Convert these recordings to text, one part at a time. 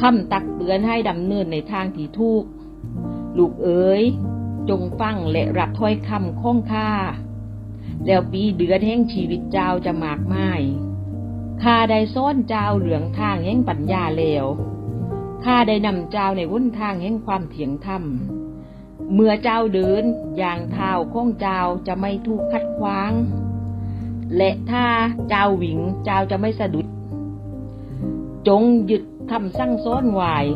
คำตักเตือนให้ดำเนินในทางที่ถูก ลูกเอ๋ย จงฟังและรับถ้อยคำข้องค่าแล้วปีเดือนแห่งชีวิตเจ้าจะมากมายข้าได้ซ้อนเจ้าเหลืองทางแห่งปัญญาแล้วข้าได้นำเจ้าในวุ้นทางแห่งความเถียงธรรม เมื่อเจ้าเดินอย่างเท้าของเจ้าจะไม่ถูกขัดขวาง และถ้าเจ้าหวิงเจ้าจะไม่สะดุด จงหยุดคำสั่งซ้อนวาย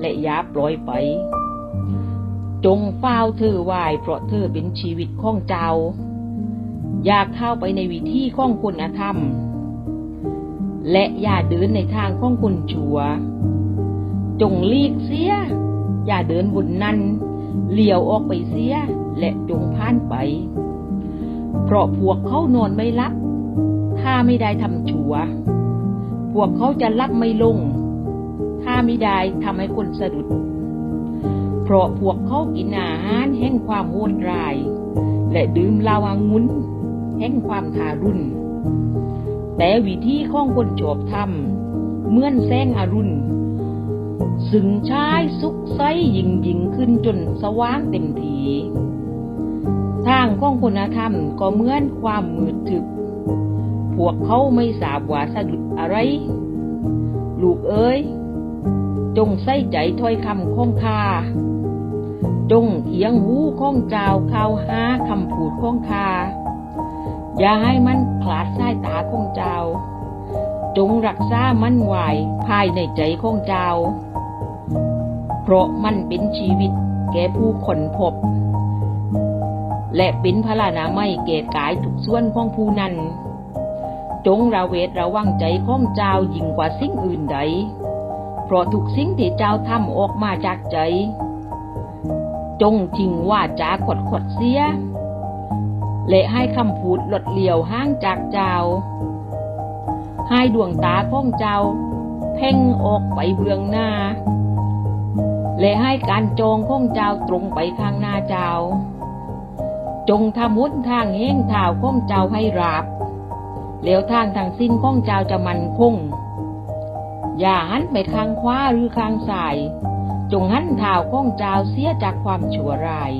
และอย่าปล่อยไป จงเฝ้าเธอวายเพราะเธอเป็นชีวิตของเจ้า อย่าเข้าไปในวิธีของคุณธรรม และอย่าเดินในทางของคุณชัว จงลีกเสีย อย่าเดินบนนั้นเลี้ยวออกไปเสียและจงผ่านไป เพราะพวกเขานอนไม่ลับ ถ้าไม่ได้ทำชัว วกเขาจะรับไม่ลง ถ้าไม่ได้ทำให้คนสะดุด เพราะพวกเขากินอาหารแห่งความโหดร้าย และดื่มเหล้าอางุ่นแห่งความทารุณ แต่วิธีของคนจบทำเหมื่อนแสงอรุณสึงชายสุกไซยิงยิงขึ้นจนสว่างเต็มที ทางของคุณธรรมก็เหมือนความมืดทึบ พวกเขาไม่ทราบว่าสะดุดอะไร ลูกเอ้ยจงใส่ใจถ้อยคำของข้าจงเอียงหูของจาเข้าหาคำพูดของข้าอย่าให้มันขลาดสายตาของเจ้าจงรักษามันไว้ภายในใจของเจ้า เพราะมันเป็นชีวิตแก่ผู้คนพบ และเป็นพลานาไม่เกตกายทุกส่วนของผู้นั้น จงระเวทระวังใจของเจ้ายิ่งกว่าสิ่งอื่นใด เพราะทุกสิ่งที่เจ้าทำออกมาจากใจ จงทิ้งว่าจาขดขดเสีย และให้คำพูดหลดเหลี่ยวห่างจากเจ้า ให้ดวงตาของเจ้า เพ่งออกไปเบื้องหน้า และให้การจองของเจ้าตรงไปข้างหน้าเจ้า จงทำหุนทางแห้งเท้าของเจ้าให้ราบ แล้วทางทางสิ้นข้องเจ้าจะมันคง อย่าหันไปข้างขวาหรือข้างซ้าย จงหันเท้าข้องเจ้าเสียจากความชั่วร้าย